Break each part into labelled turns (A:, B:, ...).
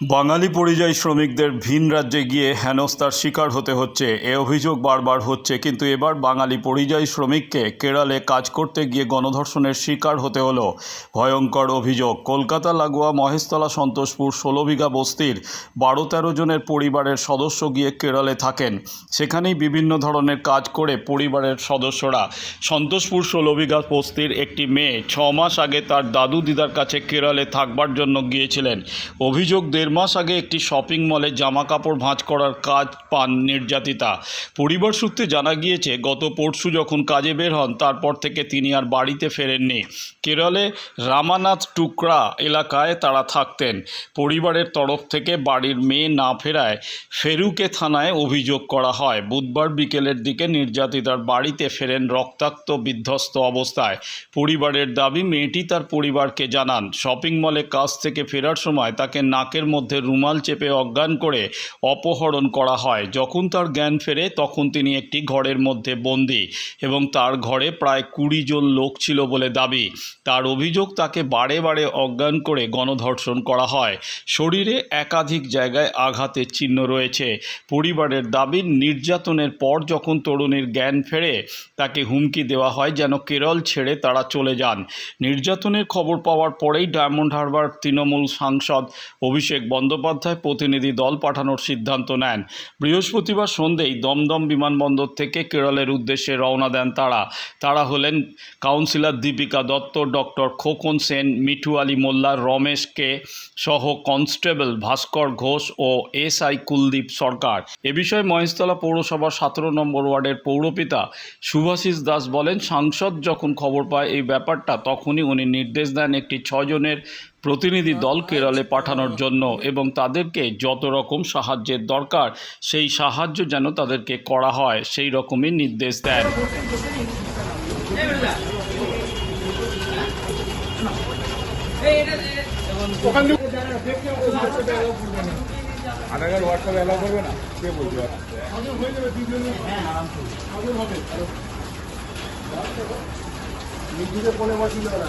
A: বাঙালি পরিযায়ী শ্রমিকদের ভিন রাজ্যে গিয়ে হেনস্থার শিকার হতে হচ্ছে। এ অভিযোগ বারবার হচ্ছে, কিন্তু এবার বাঙালি পরিযায়ী শ্রমিককে কেরালে কাজ করতে গিয়ে গণধর্ষণের শিকার হতে হলো। ভয়ঙ্কর অভিযোগ। কলকাতা, লাগোয়া, মহেশতলা, সন্তোষপুর, ষোলো বিঘা বস্তির বারো তেরো জনের পরিবারের সদস্য গিয়ে কেরলে থাকেন। সেখানেই বিভিন্ন ধরনের কাজ করে পরিবারের সদস্যরা। সন্তোষপুর, ষোলো বিঘা বস্তির একটি মেয়ে ছ মাস আগে তার দাদু দিদার কাছে কেরলে থাকবার জন্য গিয়েছিলেন। অভিযোগ দেড় মাস আগে একটি শপিং মলে জামা কাপড় ভাঁজ করার কাজ পান নির্যাতিতা। পরিবার সূত্রে জানা গিয়েছে, গত পরশু যখন কাজে বের হন, তারপর থেকে তিনি আর বাড়িতে ফেরেননি। কেরলে রামানাথ টুকরা এলাকায় তারা থাকতেন। পরিবারের তরফ থেকে বাড়ির মেয়ে না ফেরায় ফেরুকে থানায় অভিযোগ করা হয়। বুধবার বিকেলের দিকে নির্যাতিতার বাড়িতে ফেরেন রক্তাক্ত বিধ্বস্ত অবস্থায়। পরিবারের দাবি, মেয়েটি তার পরিবারকে জানান, শপিং মলে কাজ থেকে ফেরার সময় তাকে নাকের মধ্যে রুমাল চেপে অজ্ঞান করে অপহরণ করা হয়। যখন তার জ্ঞান ফেরে, তখন তিনি একটি ঘরের মধ্যে বন্দি এবং তার ঘরে প্রায় কুড়ি জন লোক ছিল বলে দাবি। তার অভিযোগ তাকে বারে বারে অজ্ঞান করে গণধর্ষণ করা হয়। শরীরে একাধিক জায়গায় আঘাতের চিহ্ন রয়েছে। পরিবারের দাবি, নির্যাতনের পর যখন তরুণীর জ্ঞান ফেরে, তাকে হুমকি দেওয়া হয় যেন কেরল ছেড়ে তারা চলে যান। নির্যাতনের খবর পাওয়ার পরেই ডায়মন্ড হারবার তৃণমূল সাংসদ অভিষেক বন্দ্যোপাধ্যায় প্রতিনিধি দল পাঠানোর সিদ্ধান্ত নেন। বৃহস্পতিবার সন্ধেই দমদম বিমানবন্দর থেকে কেরলের উদ্দেশ্যে রওনা দেন তারা। তারা হলেন কাউন্সিলর দীপিকা দত্ত, ডক্টর খোকন সেন, মিঠু আলী মোল্লা, রমেশ কে সহ কনস্টেবল ভাস্কর ঘোষ ও এস আই কুলদীপ সরকার। এ বিষয়ে মহেশতলা পৌরসভার সতেরো নম্বর ওয়ার্ডের পৌরপিতা শুভাশিস দাস বলেন, সাংসদ যখন খবর পায় এই ব্যাপারটা, তখনই উনি নির্দেশ দেন একটি ছজনের প্রতিনিধি দল কেরলে পাঠানোর জন্য এবং তাদেরকে যত রকম সাহায্যের দরকার, সেই সাহায্য যেন তাদেরকে করা হয়, সেই রকমই নির্দেশ দেন।
B: আধার কার্ড অ্যালাউ করবে। না কে নিজে ফোনে বসিল ওরা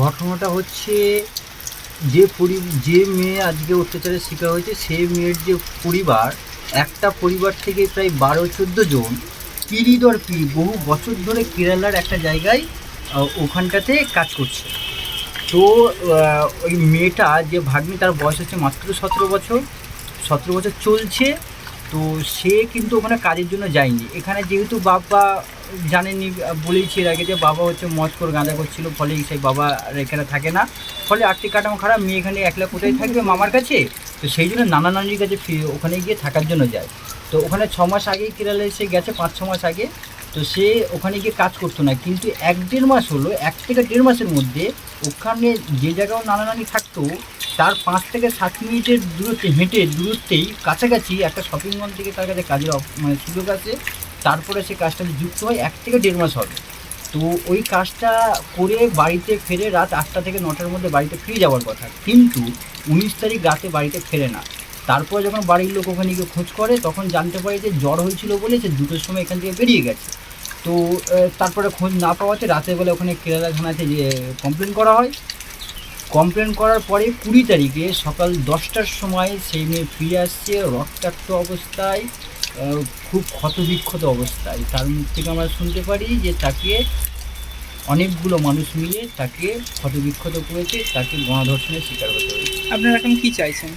C: ঘটনাটা হচ্ছে যে পরি, যে মেয়ে আজকে অত্যাচারের শিকার হয়েছে সেই মেয়ের যে পরিবার, একটা পরিবার থেকে প্রায় বারো, চোদ্দ জন পিড়ি দর পিড়ি বহু বছর ধরে কেরালার একটা জায়গায় ওখানটাতে কাজ করছে। তো ওই মেয়েটা যে ভাগ্নি, তার বয়স হচ্ছে মাত্র সতেরো বছর সতেরো বছর চলছে। তো সে কিন্তু ওখানে কাজের জন্য যায়নি। এখানে যেহেতু বাবা জানেননি আহ, বলেইছি এর আগে যে বাবা হচ্ছে মদ করে গাঁজা করছিল ফলে সেই বাবা এখানে থাকে না। ফলে আর্থিক কাঠামো খারাপ মেয়ে এখানে একলা কোথায় থাকবে মামার কাছে? তো সেই জন্য নানা নানির কাছে ওখানে গিয়ে থাকার জন্য যায়। তো ওখানে ছ মাস আগেই কেরালে এসে গেছে পাঁচ ছ মাস আগে। তো সে ওখানে গিয়ে কাজ করতো না কিন্তু এক দেড় মাস হলো এক থেকে দেড় মাসের মধ্যে ওখানে যে জায়গায় নানা নানি থাকতো, তার পাঁচ থেকে সাত মিনিটের দূরত্বে হেঁটে দূরত্বেই কাছাকাছি একটা শপিং মল থেকে তার কাছে কাজের মানে সুযোগ আছে। তারপরে সে কাজটাতে যুক্ত হয়, এক থেকে দেড় মাস হবে। তো ওই কাজটা করে বাড়িতে ফেরে রাত আটটা থেকে নটার মধ্যে বাড়িতে ফিরে যাওয়ার কথা। কিন্তু উনিশ তারিখ রাতে বাড়িতে ফেরে না। তারপর যখন বাড়ির লোক ওখানে গিয়ে খোঁজ করে, তখন জানতে পারে যে জ্বর হয়েছিল বলে সে দুটোর সময় এখান থেকে বেরিয়ে গেছে। তো তারপরে খোঁজ না পাওয়াতে রাতের বেলা ওখানে কেরালা থানাতে যে কমপ্লেন করা হয়। কমপ্লেন করার পরে কুড়ি তারিখে সকাল দশটার সময় সেই মেয়ে ফিরে আসছে, রক্তাক্ত অবস্থায় খুব ক্ষতবিক্ষত অবস্থায়। তার মুখ থেকে আমরা শুনতে পারি যে তাকে অনেকগুলো মানুষ মিলে তাকে ক্ষতবিক্ষত করেছে, তাকে গণধর্ষণের শিকার হতে হয়েছে।
D: আপনারা এখন কী চাইছেন?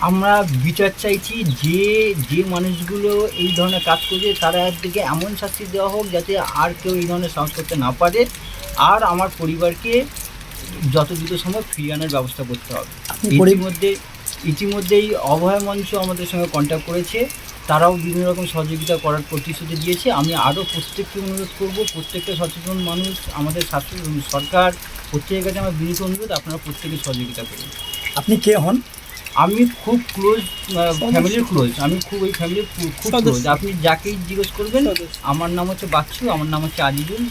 C: আমরা বিচার চাইছি যে যে মানুষগুলো এই ধরনের কাজ করছে তারা দিকে এমন শাস্তি দেওয়া হোক যাতে আর কেউ এই ধরনের সাহস করতে না পারে। আর আমার পরিবারকে যত দ্রুত সম্ভব ফিরিয়ে আনার ব্যবস্থা করতে হবে। ইতিমধ্যে ইতিমধ্যেই অভয় মঞ্চ আমাদের সঙ্গে কন্ট্যাক্ট করেছে। তারাও বিভিন্ন রকম সহযোগিতা করার প্রতিশ্রুতি দিয়েছে। আমি আরও প্রত্যেককে অনুরোধ করব প্রত্যেকটা সচেতন মানুষ আমাদের শাসন সরকার প্রত্যেকের কাছে আমার বিনীত অনুরোধ আপনারা প্রত্যেকে সহযোগিতা করুন।
D: আপনি কে হন?
C: আমি খুব ক্লোজ ফ্যামিলির ক্লোজ আমি খুব এই ফ্যামিলির খুব ক্লোজ আপনি যাকেই জিজ্ঞেস করবেন আমার নাম হচ্ছে বাচ্চু আমার নাম হচ্ছে আজিজুল।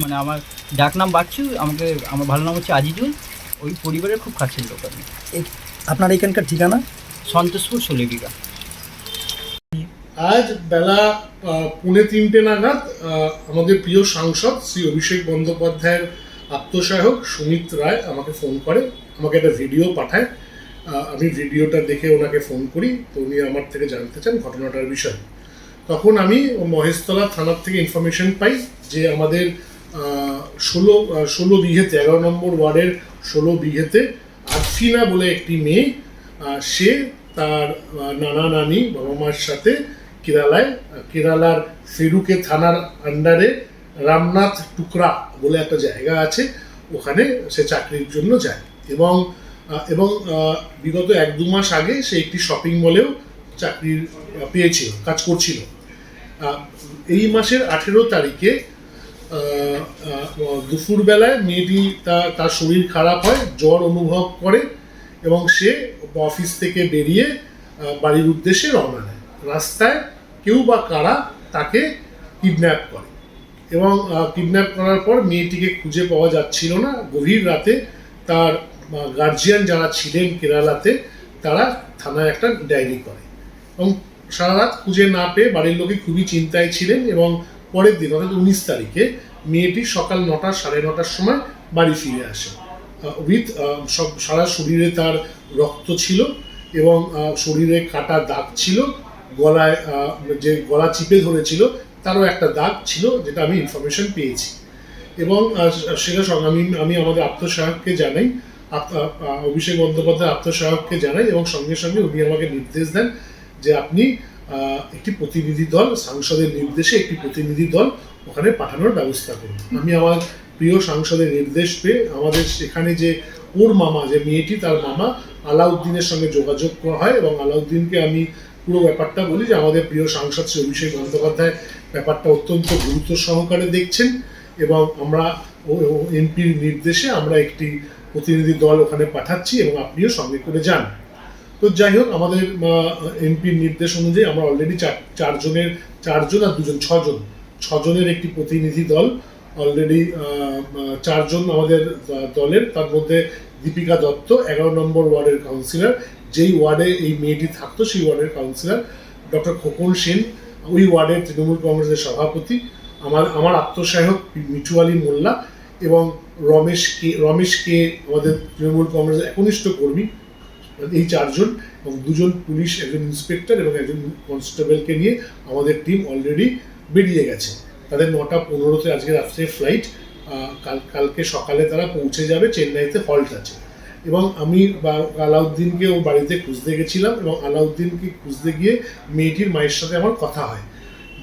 C: মানে আমার ডাক নাম বাচ্চু আমাকে আমার ভালো নাম হচ্ছে আজিজুল। ওই পরিবারের খুব কাছের লোক আমি।
D: এই- আপনার এখানকার ঠিকানা?
C: সন্তোষপুর ষোলেবিঘা
E: আজ বেলা আহ, পৌনে তিনটে নাগাদ আহ, আমাদের প্রিয় সাংসদ শ্রী অভিষেক বন্দ্যোপাধ্যায়ের আত্মসহায়ক সুমিত রায় আমাকে ফোন করে আমাকে একটা ভিডিও পাঠায়। আমি ভিডিওটা দেখে ওনাকে ফোন করি, তো উনি আমার থেকে জানতে চান ঘটনাটার বিষয়ে। তখন আমি মহেশতলা থানার থেকে ইনফরমেশন পাই যে আমাদের ষোলো ষোলো বিঘেতে, এগারো নম্বর ওয়ার্ডের ষোলো বিঘেতে আরফিনা বলে একটি মেয়ে সে তার নানা নানি বাবা মার সাথে কেরালায় কেরালার ফেরুকে থানার আন্ডারে রামনাথ টুকরা বলে একটা জায়গা আছে, ওখানে সে চাকরির জন্য যায়। এবং এবং বিগত এক দু মাস আগে সে একটি শপিং মলেও চাকরি আহ, পেয়েছিল কাজ করছিল। এই মাসের আঠেরো তারিখে দুপুরবেলায় মেয়েটি তার শরীর খারাপ হয় জ্বর অনুভব করে এবং সে অফিস থেকে বেরিয়ে বাড়ির উদ্দেশ্যে রওনা দেয়। রাস্তায় কেউ বা কারা তাকে কিডন্যাপ করে। এবং কিডন্যাপ করার পর মেয়েটিকে খুঁজে পাওয়া যাচ্ছিল না। গভীর রাতে তার গার্জিয়ান যারা ছিলেন কেরালাতে, তারা থানায় একটা ডায়েরি করে। এবং সারা রাত খুঁজে না পেয়ে বাড়ির লোকে খুবই চিন্তায় ছিলেন এবং পরের দিন, অর্থাৎ উনিশ তারিখে, মেয়েটি সকাল নটা, সাড়ে নটার সময় বাড়ি ফিরে আসে। উইথ সব সারা শরীরে তার রক্ত ছিল এবং শরীরে কাটা দাগ ছিল, গলায় যে গলা চিপে ধরেছিল, তারও একটা দাগ ছিল, যেটা আমি ইনফরমেশন পেয়েছি। এবং সেটা আমি আমি আমাদের আত্মসহায়ককে জানাই অভিষেক বন্দ্যোপাধ্যায় আত্মসহায়ককে জানাই এবং সঙ্গে সঙ্গে উনি আমাকে নির্দেশ দেন যে আপনি একটি প্রতিনিধি দল, সাংসদের নির্দেশে একটি প্রতিনিধি দল ওখানে পাঠানোর ব্যবস্থা করুন। আমি আমার প্রিয় সাংসদের নির্দেশ পেয়ে আমাদের সেখানে যে ওর মামা, যে মেয়েটি তার মামা, আলাউদ্দিনের সঙ্গে যোগাযোগ করা হয় এবং আলাউদ্দিনকে আমি পুরো ব্যাপারটা বলি যে আমাদের প্রিয় সাংসদ শ্রী অভিষেক বন্দ্যোপাধ্যায় ব্যাপারটা অত্যন্ত গুরুত্ব সহকারে দেখছেন এবং আমরা এমপির নির্দেশে আমরা একটি প্রতিনিধি দল ওখানে পাঠাচ্ছি এবং আপনিও সঙ্গে করে যান। তো যাই হোক, আমাদের এমপির নির্দেশ অনুযায়ী আমরা অলরেডি চার, চারজনের, চারজন আর দুজন, ছজন, ছজনের একটি প্রতিনিধি দল অলরেডি চারজন আমাদের দলের। তার মধ্যে দীপিকা দত্ত, এগারো নম্বর ওয়ার্ডের কাউন্সিলর, যেই ওয়ার্ডে এই মেয়েটি থাকতো সেই ওয়ার্ডের কাউন্সিলর। ডক্টর খোকন সেন, ওই ওয়ার্ডের তৃণমূল কংগ্রেসের সভাপতি। আমার আমার আত্মসহায়ক মিঠু আলী মোল্লা এবং রমেশ কে আমাদের তৃণমূল কংগ্রেসের একনিষ্ঠ কর্মী, এই চারজন এবং দুজন পুলিশ, একজন ইন্সপেক্টর এবং একজন কনস্টেবলকে নিয়ে আমাদের টিম অলরেডি বেরিয়ে গেছে। তাদের নটা পনেরোতে আজকে রাত্রে ফ্লাইট কাল, কালকে সকালে তারা পৌঁছে যাবে, চেন্নাইতে হল্ট আছে। এবং আমি আলাউদ্দিনকে ও বাড়িতে খুঁজতে গেছিলাম এবং আলাউদ্দিনকে খুঁজতে গিয়ে মেয়েটির মায়ের সাথে আমার কথা হয়।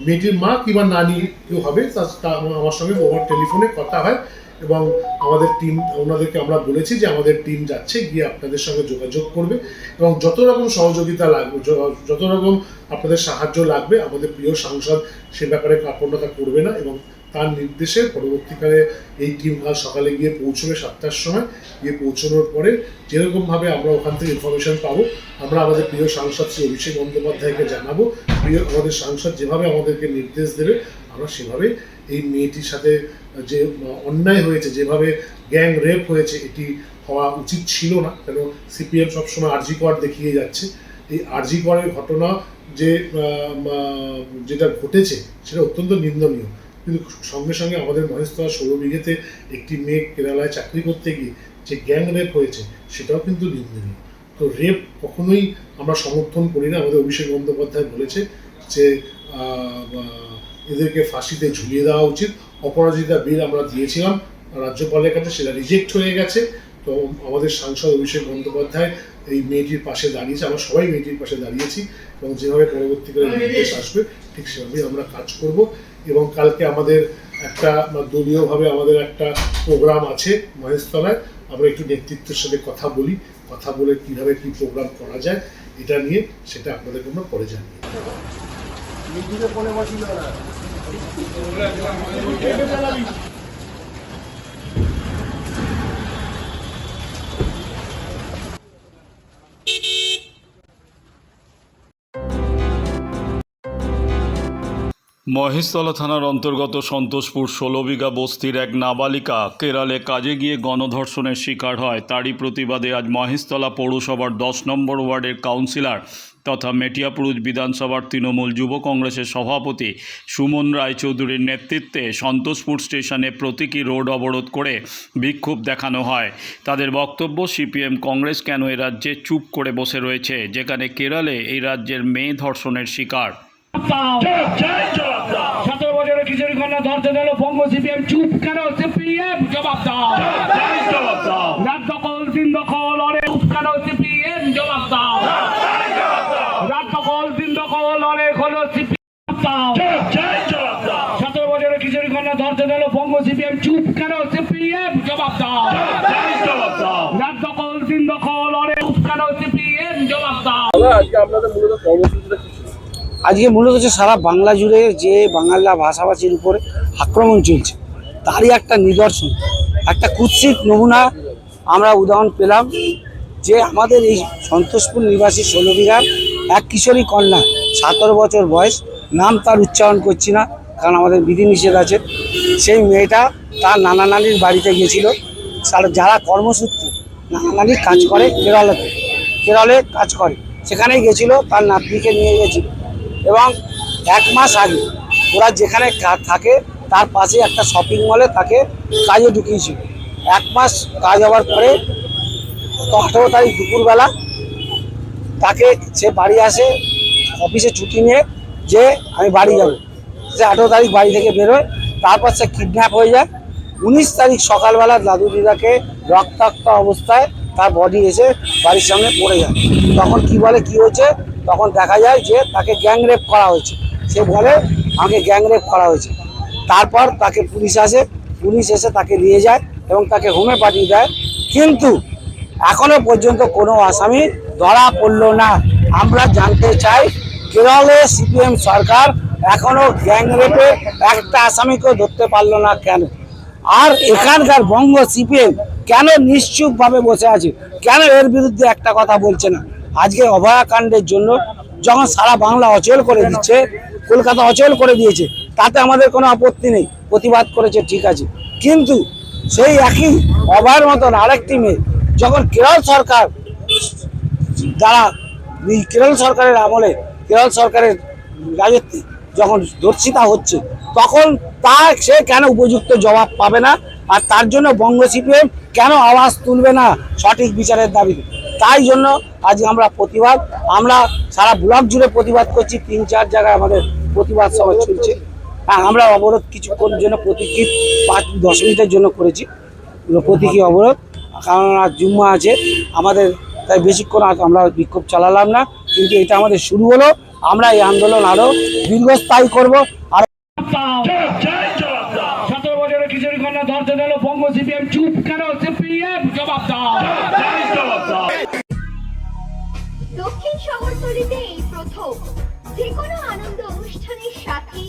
E: মেয়েটির মা কিংবা নানি কেউ হবে, তা আমার সঙ্গে ওভার টেলিফোনে কথা হয়। এবং আমাদের টিম ওনাদেরকে আমরা বলেছি যে আমাদের টিম যাচ্ছে, গিয়ে আপনাদের সঙ্গে যোগাযোগ করবে এবং যত রকম সহযোগিতা লাগবে যত রকম আপনাদের সাহায্য লাগবে, আমাদের প্রিয় সাংসদ সে ব্যাপারে কার্পণ্যতা করবে না এবং তার নির্দেশে পরবর্তীকালে এই টিম কাল সকালে গিয়ে পৌঁছবে সাতটার সময়। গিয়ে পৌঁছানোর পরে যেরকমভাবে আমরা ওখান থেকে ইনফরমেশন পাবো, আমরা আমাদের প্রিয় সাংসদ শ্রী অভিষেক বন্দ্যোপাধ্যায়কে জানাব। প্রিয় আমাদের সাংসদ যেভাবে আমাদেরকে নির্দেশ দেবে, আমরা সেভাবে এই মেয়েটির সাথে যে, অন্যায় হয়েছে, যেভাবে গ্যাং রেপ হয়েছে, এটি হওয়া উচিত ছিল না। কেন? সিপিএম সবসময় আরজি কর দেখিয়ে যাচ্ছে। এই আরজি করের ঘটনা যে যেটা ঘটেছে, সেটা অত্যন্ত নিন্দনীয়। কিন্তু সঙ্গে সঙ্গে আমাদের মহেশতলা ষোলো বিঘেতে একটি মেয়ে কেরালায় চাকরি করতে গিয়ে যে গ্যাং রেপ হয়েছে, সেটাও কিন্তু নিন্দনীয়। তো রেপ কখনোই আমরা সমর্থন করি না। আমাদের অভিষেক বন্দ্যোপাধ্যায় বলেছে যে এদেরকে ফাঁসিতে ঝুলিয়ে দেওয়া উচিত। অপরাজিতা বিল আমরা দিয়েছিলাম রাজ্যপালের কাছে সেটা রিজেক্ট হয়ে গেছে। তো আমাদের সাংসদ অভিষেক বন্দ্যোপাধ্যায় এই মেয়েটির পাশে দাঁড়িয়েছে আমরা সবাই মেয়েটির পাশে দাঁড়িয়েছি এবং যেভাবে পরবর্তীকালে নির্দেশ আসবে ঠিক সেভাবেই আমরা কাজ করব। এবং কালকে আমাদের একটা দলীয়ভাবে আমাদের একটা প্রোগ্রাম আছে মহেশতলায় আমরা একটু নেতৃত্বের সাথে কথা বলি কথা বলে কীভাবে কী প্রোগ্রাম করা যায় এটা নিয়ে সেটা আপনাদেরকে আমরা পরে জানিয়ে
A: মহেশতলা থানার অন্তর্গত সন্তোষপুর ষোলো বিঘা বস্তির এক নাবালিকা কেরালে কাজে গিয়ে গণধর্ষণের শিকার হয়। তারই প্রতিবাদে আজ মহেশতলা পৌরসভার দশ নম্বর ওয়ার্ডের কাউন্সিলর তথা মেটিয়াপুরুষ বিধানসভার তৃণমূল যুব কংগ্রেসের সভাপতি সুমন রায়চৌধুরীর নেতৃত্বে সন্তোষপুর স্টেশনে প্রতীকী রোড অবরোধ করে বিক্ষোভ দেখানো হয়। তাদের বক্তব্য সিপিএম কংগ্রেস কেন এ রাজ্যে চুপ করে বসে রয়েছে? যেখানে কেরালে এই রাজ্যের মেয়ে ধর্ষণের শিকার।
F: সতেরো বছরের কিশোরী কন্যা ধরতে দিল বঙ্গ সিপিএম। চুপ কেন? সিপিএম জবাব দাও। রাত দখল দিন দখল অরে চুপ কেন? সিপিএম জবাব দাও রাত দখল দিন দখল অরে হলো সিপিএম দাও সতেরো বছরের ধরতে দিল বঙ্গ সিপিএম চুপ কেন? সিপিএম জবাব দাও। রাত দখল দিন দখল অরে চুপ কেন? সিপিএম জবাব দাও।
G: আজকে মূলত হচ্ছে সারা বাংলা জুড়ে যে বাংলা ভাষাভাষীর উপরে আক্রমণ চলছে তারই একটা নিদর্শন একটা কুৎসিত নমুনা আমরা উদাহরণ পেলাম যে আমাদের এই সন্তোষপুর নিবাসী ষোলো বিঘার এক কিশোরী কন্যা সতেরো বছর বয়স নাম তার উচ্চারণ করছি না। কারণ আমাদের বিধিনিষেধ আছে। সেই মেয়েটা তার নানা নানির বাড়িতে গিয়েছিল। তার- যারা কর্মসূত্রে নানা নানির কাজ করে কেরলাতে, কেরলে কাজ করে, সেখানেই গেছিল তার নাতনিকে নিয়ে গেছিল এবং এক মাস আগে ওরা যেখানে থাকে, তার পাশে একটা শপিং মলে তাকে কাজে ঢুকিয়েছিল। এক মাস কাজ হওয়ার পরে আঠেরো তারিখ দুপুরবেলা তাকে সে বাড়ি আসে, অফিসে ছুটি নিয়ে যে আমি বাড়ি যাব। সে আঠেরো তারিখ বাড়ি থেকে বেরোয় তারপর সে কিডন্যাপ হয়ে যায়। উনিশ তারিখ সকালবেলা দাদু দিদাকে রক্তাক্ত অবস্থায় তার বডি এসে বাড়ির সামনে পড়ে যায়। তখন কি বলে, কি হয়েছে? তখন দেখা যায় যে তাকে গ্যাং রেপ করা হয়েছে। সে বলে, আমাকে গ্যাং রেপ করা হয়েছে। তারপর তাকে পুলিশ আসে, পুলিশ এসে তাকে নিয়ে যায় এবং তাকে হোমে পাঠিয়ে দেয়। কিন্তু এখনও পর্যন্ত কোনো আসামি ধরা পড়ল না। আমরা জানতে চাই কেরলে সিপিএম সরকার এখনও গ্যাং রেপের একটা আসামিকেও ধরতে পারল না কেন? আর এখানকার বঙ্গ সিপিএম কেন নিশ্চুপভাবে বসে আছে? কেন এর বিরুদ্ধে একটা কথা বলছে না? আজকে অভয়াকাণ্ডের জন্য যখন সারা বাংলা অচল করে দিচ্ছে, কলকাতা অচল করে দিয়েছে, তাতে আমাদের কোনো আপত্তি নেই, প্রতিবাদ করেছে ঠিক আছে। কিন্তু সেই একই অভয়ের মতন আরেকটি মেয়ে যখন কেরল সরকার এই কেরল সরকারের আমলে, কেরল সরকারের রাজত্বে যখন ধর্ষিতা হচ্ছে, তখন তার সে কেন উপযুক্ত জবাব পাবে না? আর তার জন্য বঙ্গ সিপিএম কেন আওয়াজ তুলবে না? সঠিক বিচারের দাবিতে তাই জন্য আজ আমরা প্রতিবাদ, আমরা সারা ব্লক জুড়ে প্রতিবাদ করছি, তিন, চার জায়গায় আমাদের প্রতিবাদ সভা চলছে। হ্যাঁ আমরা অবরোধ কিছুক্ষণ জন্য প্রতীকী পাঁচ, দশ মিনিটের জন্য করেছি। প্রতীকী অবরোধ। কারণ আজ জুম্মা আছে, আমাদের তাই বেশিক্ষণ আমরা বিক্ষোভ চালালাম না। কিন্তু এটা আমাদের শুরু হলো। আমরা এই আন্দোলন আরও দীর্ঘস্থায়ী করব। আর
F: সতেরো বছরের কিশোরী কন্যা ধরতে দিল চুপ কেন? জবাব দাও।
H: দক্ষিণ শহরতলিতে এই প্রথম যে কোনো আনন্দ অনুষ্ঠানের সাথে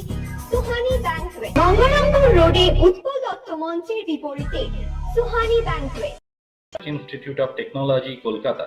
H: সুহানি ব্যাংকুয়েট। গঙ্গারামপুর রোডে উৎপল দত্ত মঞ্চের বিপরীতে Suhani banquet.
I: Institute of Technology, Kolkata,